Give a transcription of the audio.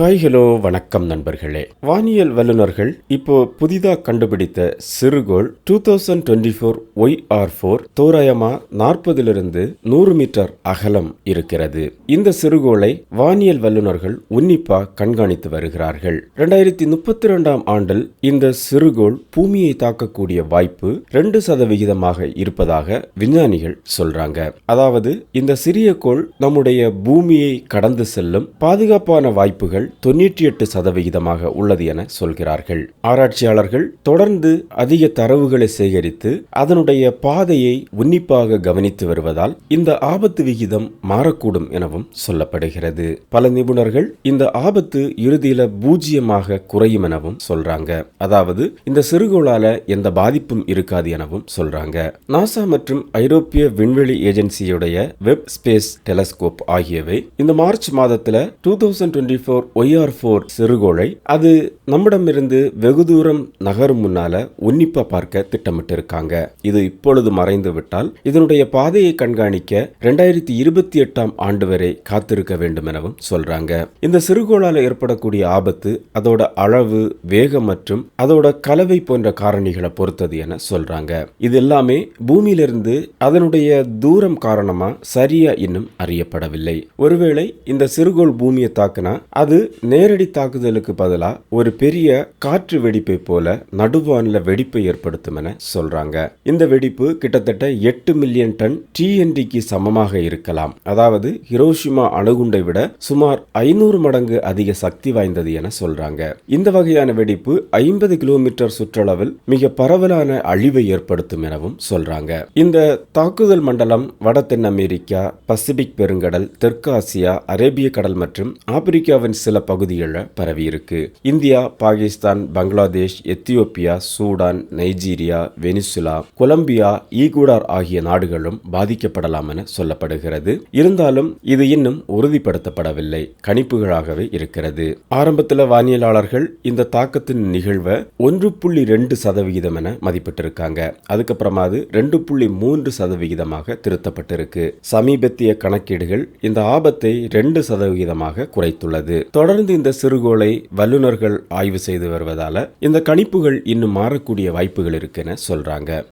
Hi hello வணக்கம் நண்பர்களே. வானியல் வல்லுநர்கள் இப்போ புதிதாக கண்டுபிடித்த சிறுகோள் two thousand twenty four Y R four தோராயமா நாற்பதிலிருந்து நூறு மீட்டர் அகலம் இருக்கிறது. இந்த சிறுகோளை வானியல் வல்லுநர்கள் உன்னிப்பா கண்காணித்து வருகிறார்கள். ரெண்டாயிரத்தி முப்பத்தி ரெண்டாம் ஆண்டில் இந்த சிறுகோள் பூமியை தாக்கக்கூடிய வாய்ப்பு ரெண்டு சதவிகிதமாக இருப்பதாக விஞ்ஞானிகள் சொல்றாங்க. அதாவது இந்த சிறிய கோள் நம்முடைய பூமியை கடந்து செல்லும் பாதுகாப்பான வாய்ப்புகள் தொண்ணூற்றி எட்டு சதவிகிதமாக உள்ளது என சொல்கிறார்கள். ஆராய்ச்சியாளர்கள் தொடர்ந்து அதிக தரவுகளை சேகரித்து அதனுடைய பாதையை உன்னிப்பாக கவனித்து வருவதால் இந்த ஆபத்து விகிதம் மாறக்கூடும் எனவும் சொல்லப்படுகிறது. பல நிபுணர்கள் இந்த ஆபத்து இறுதியில பூஜ்ஜியமாக குறையும் எனவும் சொல்றாங்க. அதாவது இந்த சிறுகோளால எந்த பாதிப்பும் இருக்காது எனவும் சொல்றாங்க. நாசா மற்றும் ஐரோப்பிய விண்வெளி ஏஜென்சியுடைய வெப் ஸ்பேஸ் டெலஸ்கோப் ஆகியவை இந்த மார்ச் மாதத்துல two thousand twenty four Y R four சிறுகோளை அது நம்மிடமிருந்து வெகு தூரம் நகரும் முன்னால உன்னிப்பா பார்க்க திட்டமிட்டு இருக்காங்க இது இப்பொழுது மறைந்து விட்டால் இதனுடைய பாதையை கண்காணிக்க ரெண்டாயிரத்தி இருபத்தி எட்டாம் ஆண்டு வரை காத்திருக்க வேண்டும் எனவும் சொல்றாங்க. இந்த சிறுகோளால ஏற்படக்கூடிய ஆபத்து அதோட அளவு வேகம் மற்றும் அதோட கலவை போன்ற காரணிகளை பொறுத்தது என சொல்றாங்க. இது எல்லாமே பூமியிலிருந்து அதனுடைய தூரம் காரணமா சரியா இன்னும் அறியப்படவில்லை. ஒருவேளை இந்த சிறுகோள் பூமியை தாக்குனா அது நேரடி தாக்குதலுக்கு பதிலா ஒரு பெரிய காற்று வெடிப்பை போல நடுவானில் வெடிப்பை ஏற்படுத்தும் என சொல்றாங்க. இந்த வெடிப்பு கிட்டத்தட்ட எட்டு மில்லியன் டன் டிஎன்டிக்கு சமமாக இருக்கலாம். அதாவது ஹிரோஷிமா அணுகுண்டை விட சுமார் ஐநூறு மடங்கு அதிக சக்தி வாய்ந்தது என சொல்றாங்க. இந்த வகையான வெடிப்பு ஐம்பது கிலோமீட்டர் சுற்றளவில் மிக பரவலான அழிவை ஏற்படுத்தும் எனவும் சொல்றாங்க. இந்த தாக்குதல் மண்டலம் வட தென் அமெரிக்கா பசிபிக் பெருங்கடல் தெற்காசியா அரேபிய கடல் மற்றும் ஆப்பிரிக்காவின் சில பகுதிகளில் பரவியிருக்கு India Pakistan Bangladesh Ethiopia Sudan Nigeria Venezuela Colombia Ecuador ஆகிய நாடுகளும் பாதிக்கப்படலாம் என சொல்லப்படுகிறது. இருந்தாலும் இது இன்னும் உறுதிப்படுத்தப்படவில்லை. கணிப்புகளாகவே இருக்கிறது. ஆரம்பத்தில் வானியலாளர்கள் இந்த தாக்கத்தின் நிகழ்வை ஒன்று புள்ளி ரெண்டு சதவிகிதம் என மதிப்பிட்டிருக்காங்க. அதுக்கப்புறமா அது ரெண்டு புள்ளி மூன்று சதவிகிதமாக திருத்தப்பட்டிருக்கு. சமீபத்திய கணக்கீடுகள் இந்த ஆபத்தை ரெண்டு சதவிகிதமாக குறைத்துள்ளது. தொடர்ந்து இந்த சிறுகோளை வல்லுநர்கள் ஆய்வு செய்து வருவதால இந்த கணிப்புகள் இன்னும் மாறக்கூடிய வாய்ப்புகள் இருக்குன்னு சொல்றாங்க.